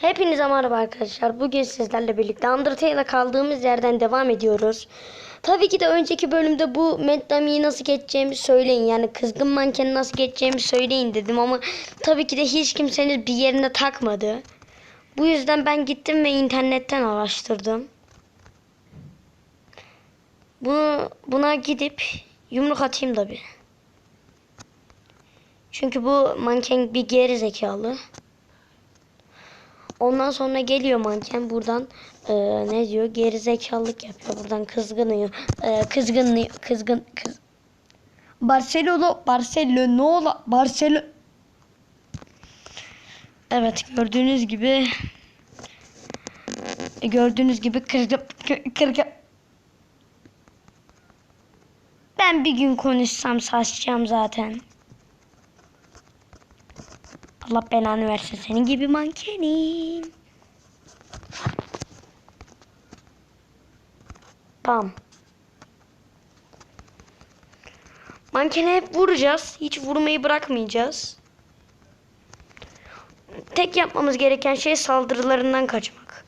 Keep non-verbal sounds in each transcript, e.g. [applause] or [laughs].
Hepinize merhaba arkadaşlar. Bugün sizlerle birlikte Undertale'da kaldığımız yerden devam ediyoruz. Tabii ki de önceki bölümde bu Meddami'yi nasıl geçeceğimi söyleyin. Yani kızgın mankeni nasıl geçeceğimi söyleyin dedim ama tabii ki de hiç kimsenin bir yerine takmadı. Bu yüzden ben gittim ve internetten araştırdım. Bunu, buna gidip yumruk atayım da bir. Çünkü bu manken bir geri zekalı. Ondan sonra geliyor manken buradan e, ne diyor? Gerizekalılık yapıyor buradan kızgınıyor. E, kızgınlıyor kızgın kız Barcelona Barcelona Barcelona Evet gördüğünüz gibi gördüğünüz gibi kırgın kırgın. Ben bir gün konuşsam saçacağım zaten. Allah belanı versin senin gibi mankenim. Tamam. Mankene hep vuracağız. Hiç vurmayı bırakmayacağız. Tek yapmamız gereken şey saldırılarından kaçmak.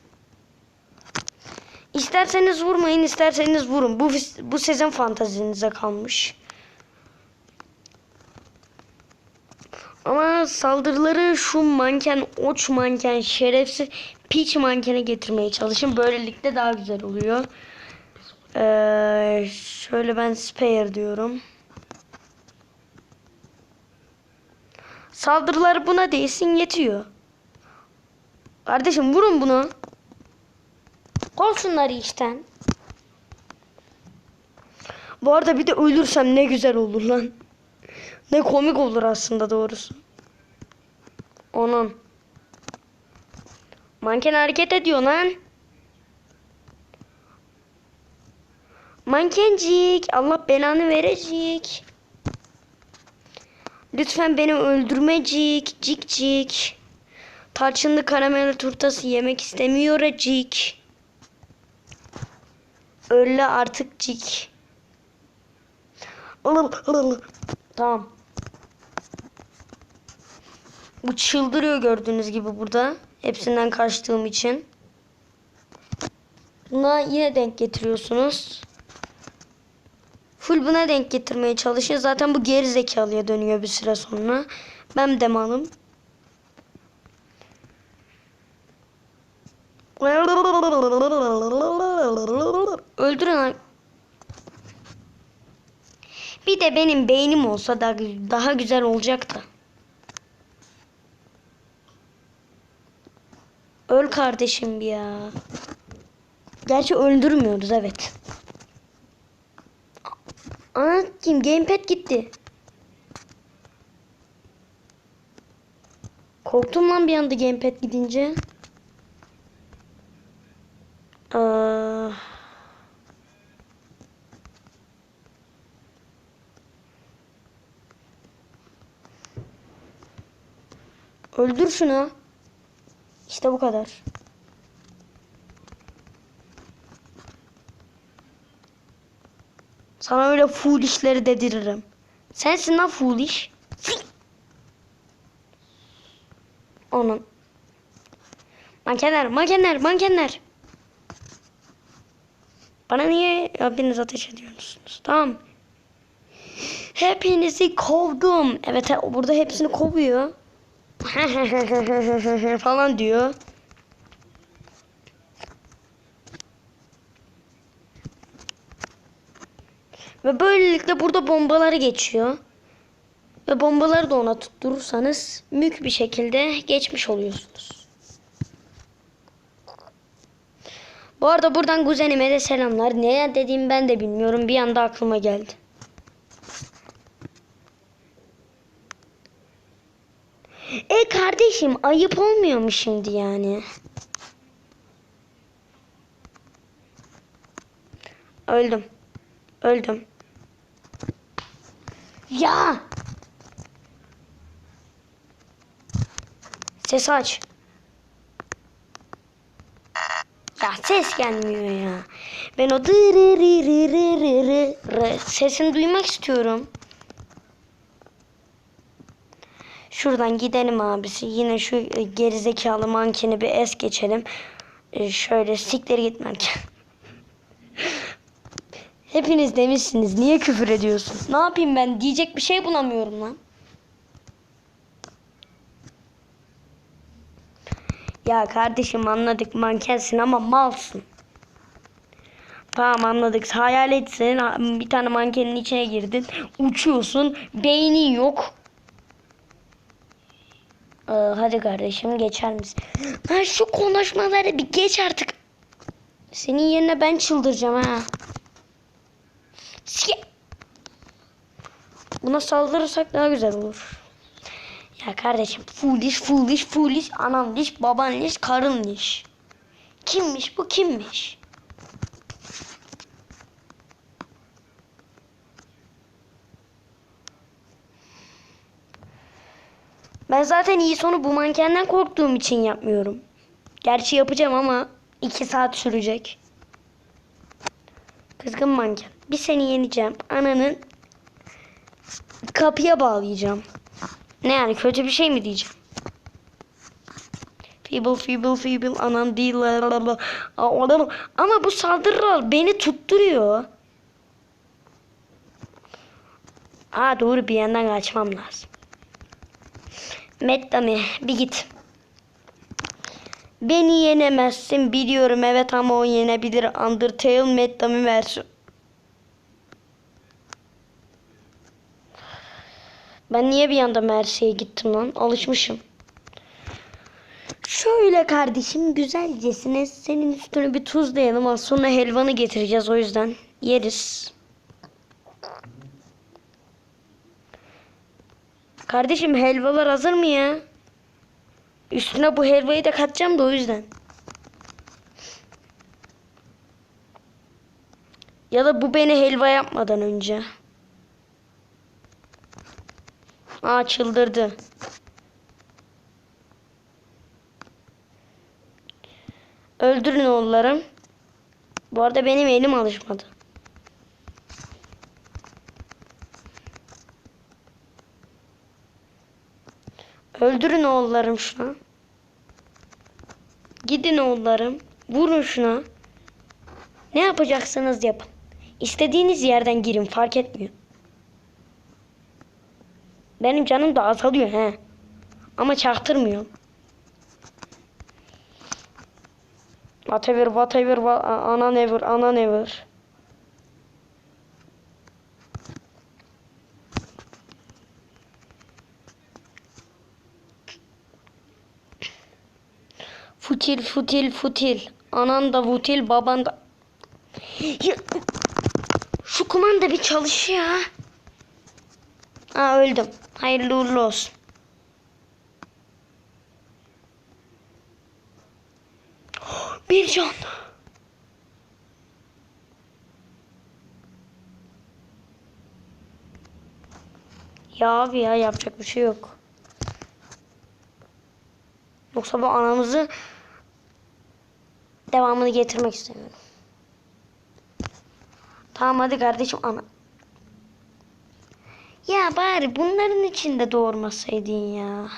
İsterseniz vurmayın, isterseniz vurun. Bu bu sizin fantazinize kalmış. Ama saldırıları şu manken, oç manken, şerefsiz piç mankene getirmeye çalışın. Böylelikle daha güzel oluyor. Ee, şöyle ben spare diyorum. Saldırıları buna değsin yetiyor. Kardeşim vurun bunu. Kol şunları işten. Bu arada bir de ölürsem ne güzel olur lan. Ne komik olur aslında doğrusu. Onun. Manken hareket ediyor lan. Mankencik. Allah belanı verecek. Lütfen beni öldürmecik. Cik cik. Tarçınlı karamel turtası yemek istemiyor cik. Öyle artık cik. Tamam. Bu çıldırıyor gördüğünüz gibi burada. Hepsinden kaçtığım için. Buna yine denk getiriyorsunuz. Full buna denk getirmeye çalışın. Zaten bu geri zekalıya dönüyor bir süre sonra. Ben de malım. Öldürün. Bir de benim beynim olsa da daha güzel olacaktı. Öl kardeşim ya. Gerçi öldürmüyoruz evet. Ana kim gamepad gitti. Korktum lan bir anda gamepad gidince. Ee... Öldür şunu. İşte bu kadar. Sana öyle foolish'leri dediririm. Sensin lan foolish. Onun. Mankenler, mankenler, mankenler. Bana niye hepiniz ateş ediyorsunuz? Tamam. Hepinizi kovdum. Evet burada hepsini kovuyor. [laughs] falan diyor. Ve böylelikle burada bombaları geçiyor. Ve bombaları da ona tutturursanız mük bir şekilde geçmiş oluyorsunuz. Bu arada buradan kuzenime de selamlar. Ne dediğimi ben de bilmiyorum. Bir anda aklıma geldi. E kardeşim ayıp olmuyor mu şimdi yani? Öldüm. Öldüm. Ya! Ses aç. Ya ses gelmiyor ya. Ben o sesini duymak istiyorum. Şuradan gidelim abisi. Yine şu e, gerizekalı mankeni bir es geçelim. E, şöyle siktir git manken. [laughs] Hepiniz demişsiniz. Niye küfür ediyorsun? Ne yapayım ben? Diyecek bir şey bulamıyorum lan. Ya kardeşim anladık mankensin ama malsın. Tamam anladık. Hayal etsin bir tane mankenin içine girdin. Uçuyorsun. Beynin yok. Ee, hadi kardeşim geçer misin? Lan şu konuşmaları bir geç artık. Senin yerine ben çıldıracağım ha. Buna saldırırsak daha güzel olur. Ya kardeşim foolish foolish foolish anam liş baban liş karın liş. Kimmiş bu kimmiş? Ben zaten iyi sonu bu mankenden korktuğum için yapmıyorum. Gerçi yapacağım ama iki saat sürecek. Kızgın manken. Bir seni yeneceğim. Ananın kapıya bağlayacağım. Ne yani kötü bir şey mi diyeceğim? Feeble feeble feeble anan değil. Ama bu saldırılar beni tutturuyor. Aa doğru bir yandan kaçmam lazım. Mettami bir git. Beni yenemezsin biliyorum evet ama o yenebilir. Undertale Mettami versiyon. Ben niye bir anda Mersi'ye gittim lan? Alışmışım. Şöyle kardeşim güzelcesine senin üstüne bir tuzlayalım. Az sonra helvanı getireceğiz o yüzden. Yeriz. Kardeşim helvalar hazır mı ya? Üstüne bu helvayı da katacağım da o yüzden. Ya da bu beni helva yapmadan önce. Aa çıldırdı. Öldürün oğullarım. Bu arada benim elim alışmadı. Öldürün oğullarım şuna. Gidin oğullarım. Vurun şuna. Ne yapacaksınız yapın. İstediğiniz yerden girin fark etmiyor. Benim canım da azalıyor he. Ama çaktırmıyorum. Whatever, whatever, wha- ana never, ana never. Futil, futil, futil. Anan da futil, baban da... Şu kumanda bir çalışıyor ha. Aa öldüm. Hayırlı uğurlu olsun. Bir can. Ya abi ya yapacak bir şey yok. Yoksa bu anamızı devamını getirmek istemiyorum. Tamam hadi kardeşim ana. Ya bari bunların içinde doğurmasaydın ya.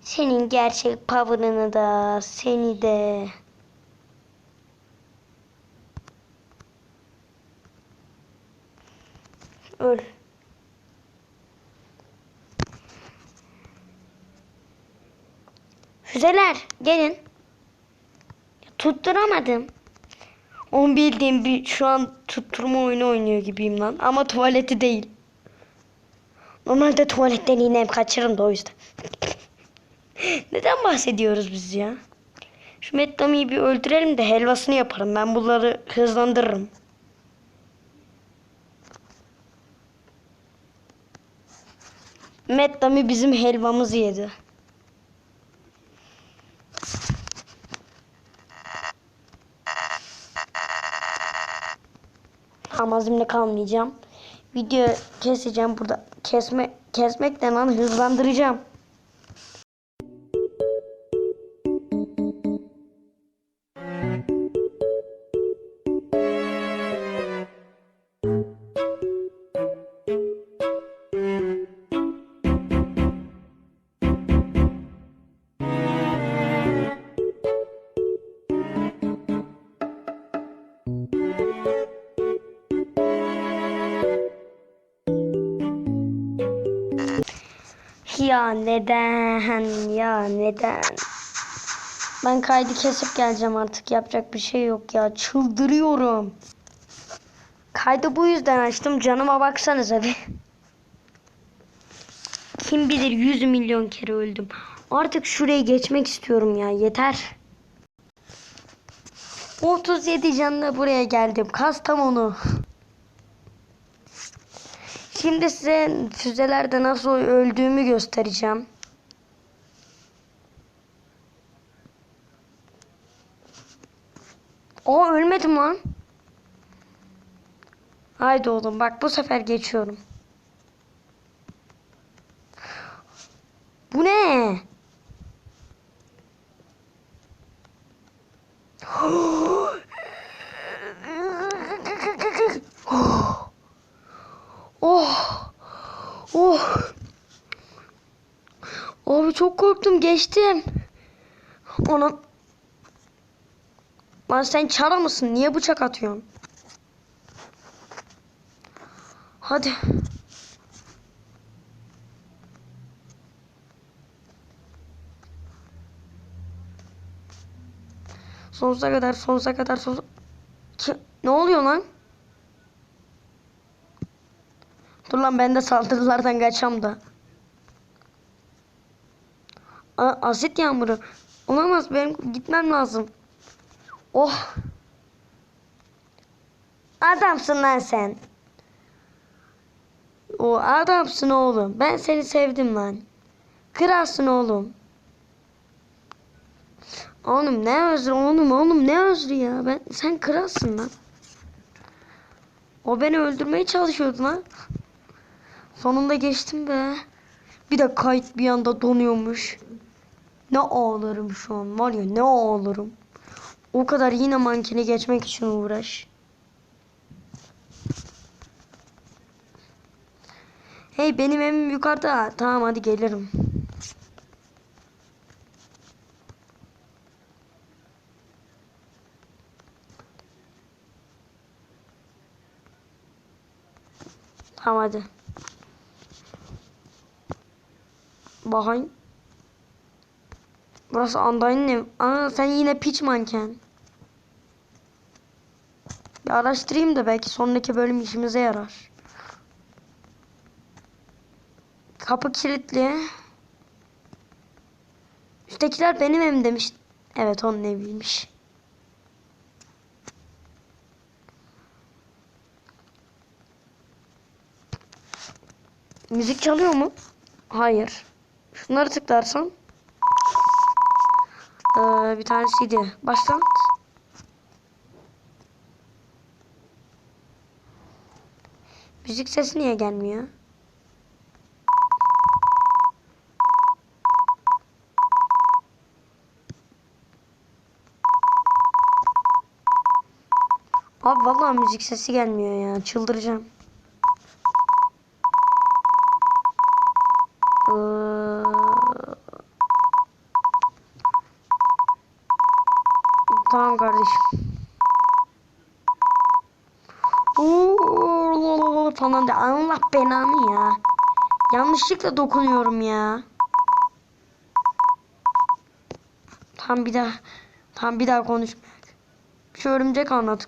Senin gerçek power'ını da seni de. Öl. Füzeler gelin. Tutturamadım. On bildiğim bir şu an tutturma oyunu oynuyor gibiyim lan. Ama tuvaleti değil. Normalde tuvaletten iğnem kaçırırım da o yüzden. [laughs] Neden bahsediyoruz biz ya? Şu Mettami'yi bir öldürelim de helvasını yaparım. Ben bunları hızlandırırım. Mettami bizim helvamızı yedi. Tamam azimle kalmayacağım. Video keseceğim burada. Kesme kesmek de lan hızlandıracağım. Ya neden ya neden? Ben kaydı kesip geleceğim artık yapacak bir şey yok ya çıldırıyorum. Kaydı bu yüzden açtım canıma baksanıza bir. Kim bilir 100 milyon kere öldüm. Artık şuraya geçmek istiyorum ya yeter. 37 canla buraya geldim. Kastamonu. Şimdi size füzelerde nasıl öldüğümü göstereceğim. O ölmedim lan. Haydi oğlum bak bu sefer geçiyorum. Bu ne? Oh. Oh. Abi çok korktum geçtim. Ona Lan sen çara mısın? Niye bıçak atıyorsun? Hadi. Sonsuza kadar, sonsuza kadar, sonsuza... Ki- Ne oluyor lan? Dur lan ben de saldırılardan kaçam da. A asit yağmuru. Olamaz benim gitmem lazım. Oh. Adamsın lan sen. O adamsın oğlum. Ben seni sevdim lan. Kralsın oğlum. Oğlum ne özrü oğlum oğlum ne özrü ya. Ben sen kralsın lan. O beni öldürmeye çalışıyordu lan. Sonunda geçtim be. Bir de kayıt bir anda donuyormuş. Ne ağlarım şu an var ya ne ağlarım. O kadar yine mankeni geçmek için uğraş. Hey benim evim yukarıda. Tamam hadi gelirim. Tamam hadi. Bakayım. Burası Anday'ın ev. Aa sen yine piç manken. Bir araştırayım da belki sonraki bölüm işimize yarar. Kapı kilitli. Üsttekiler benim evim demiş. Evet onun eviymiş. Müzik çalıyor mu? Hayır. Şunları tıklarsam. Ee, bir tane CD. Başlat. Müzik sesi niye gelmiyor? Abi vallahi müzik sesi gelmiyor ya. Çıldıracağım. Ee, Tamam kardeşim. Oo, falan de Allah benanı ya. Yanlışlıkla dokunuyorum ya. Tam bir daha tam bir daha konuşmayak. Şu örümcek ağına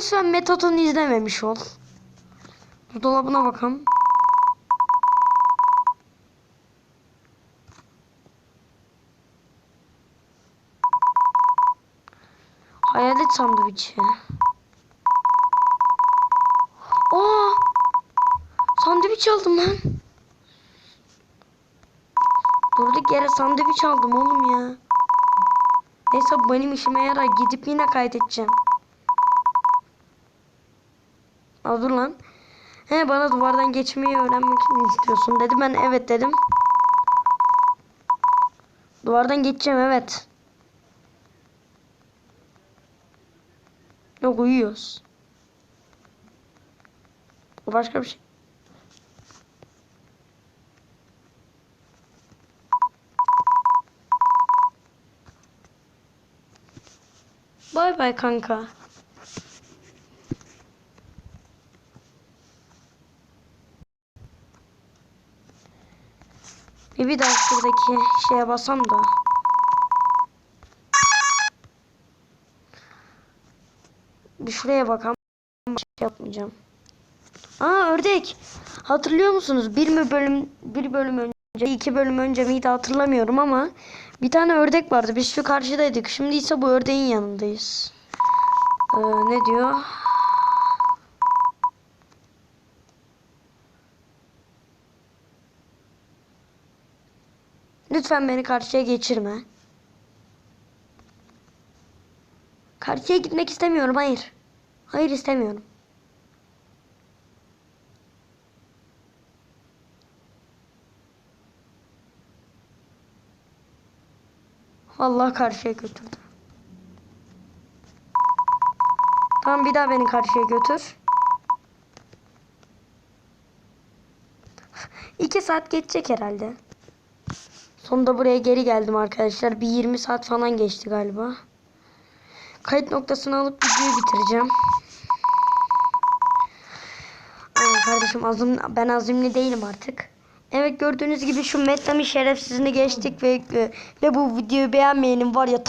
Lütfen metodunu izlememiş ol. Buzdolabına bakalım. Hayalet sandviçi. Aa! Sandviç aldım lan. Durduk yere sandviç aldım oğlum ya. Neyse benim işime yarar. Gidip yine kaydedeceğim. Aa, dur lan. He bana duvardan geçmeyi öğrenmek mi istiyorsun dedi. Ben evet dedim. Duvardan geçeceğim evet. Yok uyuyoruz. Başka bir şey. Bay bay kanka. Bir, daha şuradaki şeye basam da. Bir şuraya bakalım. Şey yapmayacağım. Aa ördek. Hatırlıyor musunuz? Bir mi bölüm bir bölüm önce, iki bölüm önce miydi hatırlamıyorum ama bir tane ördek vardı. Biz şu karşıdaydık. Şimdi ise bu ördeğin yanındayız. Ee, ne diyor? Lütfen beni karşıya geçirme. Karşıya gitmek istemiyorum. Hayır. Hayır istemiyorum. Vallahi karşıya götürdü. Tamam bir daha beni karşıya götür. İki saat geçecek herhalde. Sonunda buraya geri geldim arkadaşlar. Bir 20 saat falan geçti galiba. Kayıt noktasını alıp videoyu bitireceğim. Aynen kardeşim azim, ben azimli değilim artık. Evet gördüğünüz gibi şu Metnami şerefsizini geçtik ve ve bu videoyu beğenmeyenin var ya